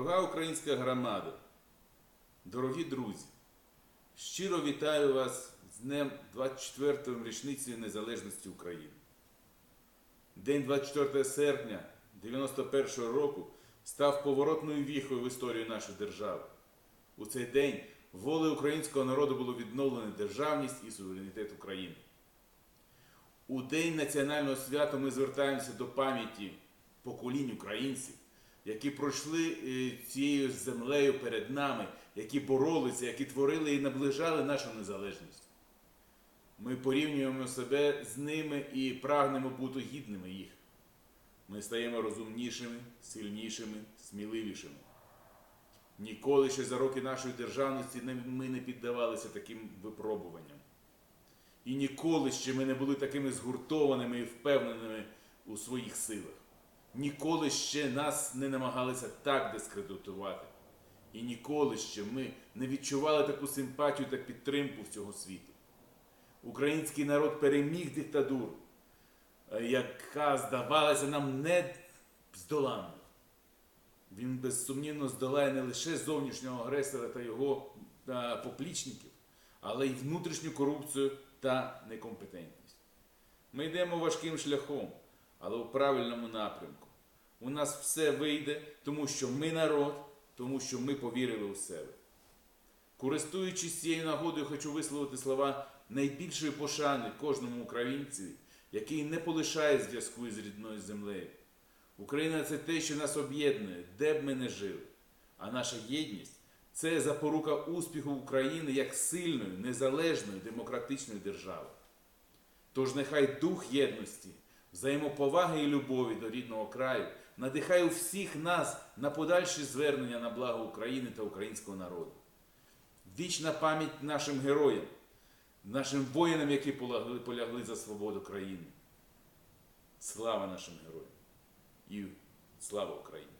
Дорога українська громада, дорогі друзі, щиро вітаю вас з днем 24-ї річниці Незалежності України. День 24 серпня 91-го року став поворотною віхою в історію нашої держави. У цей день волею українського народу було відновлено державність і суверенітет України. У День національного свята ми звертаємося до пам'яті поколінь українців, які пройшли е, цією землею перед нами, які боролися, які творили і наближали нашу незалежність. Ми порівнюємо себе з ними і прагнемо бути гідними їх. Ми стаємо розумнішими, сильнішими, сміливішими. Ніколи ще за роки нашої державності ми не піддавалися таким випробуванням. І ніколи ще ми не були такими згуртованими і впевненими у своїх силах. Ніколи ще нас не намагалися так дискредитувати. І ніколи ще ми не відчували таку симпатію та підтримку всього світу. Український народ переміг диктатуру, е, яка здавалася нам не здоланною. Він безсумнівно здолає не лише зовнішнього агресора та його е, поплічників, але й внутрішню корупцію та некомпетентність. Ми йдемо важким шляхом, але у правильному напрямку. У нас все вийде, тому що ми народ, тому що ми повірили у себе. Користуючись цією нагодою, хочу висловити слова найбільшої пошани кожному українцеві, який не полишає зв'язку із рідною землею. Україна це те, що нас об'єднує, де б ми не жили. А наша єдність це запорука успіху України як сильної, незалежної, демократичної держави. Тож нехай дух єдності, взаємоповаги і любові до рідного краю надихає всіх нас на подальші звернення на благо України та українського народу. Вічна пам'ять нашим героям, нашим воїнам, які полягли за свободу країни. Слава нашим героям і слава Україні!